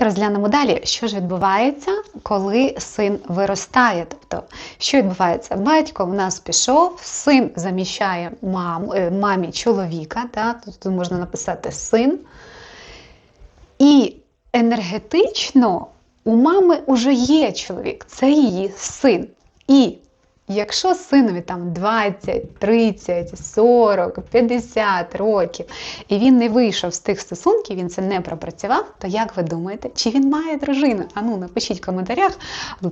Розглянемо далі, що ж відбувається, коли син виростає. Тобто, що відбувається? Батько в нас пішов, син заміщає маму, е, мамі чоловіка, та? тут можна написати син. І енергетично у мами вже є чоловік, це її син. І якщо синові там 20, 30, 40, 50 років, і він не вийшов з тих стосунків, він це не пропрацював, то як ви думаєте, чи він має дружину? А ну напишіть в коментарях,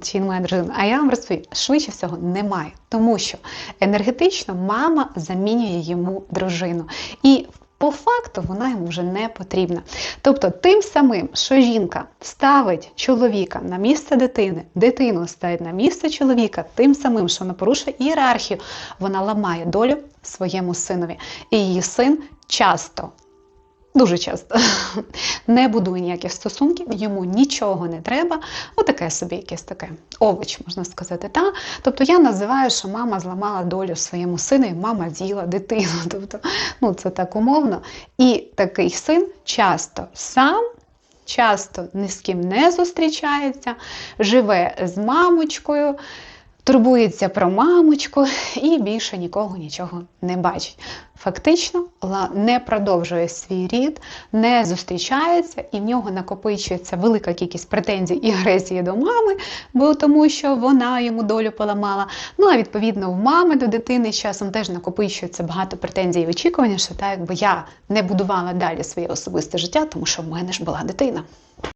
чи він має дружину. А я вам розповім, швидше всього немає. Тому що енергетично мама замінює йому дружину. І по факту вона йому вже не потрібна. Тобто, тим самим, що жінка ставить чоловіка на місце дитини, дитину ставить на місце чоловіка, тим самим, що вона порушує ієрархію, вона ламає долю своєму синові. І її син часто. Дуже часто не будує ніяких стосунків, йому нічого не треба. Отаке собі якесь таке овоч, можна сказати. Та? Тобто я називаю, що мама зламала долю своєму сину, і мама з'їла дитину. Тобто, ну це так умовно. І такий син часто сам. Часто ні з ким не зустрічається, живе з мамочкою, турбується про мамочку і більше нікого нічого не бачить. Фактично не продовжує свій рід, не зустрічається, і в нього накопичується велика кількість претензій і агресії до мами, бо тому що вона йому долю поламала. Ну а відповідно в мами до дитини з часом теж накопичується багато претензій і очікувань, що так якби я не будувала далі своє особисте життя, тому що в мене ж була дитина.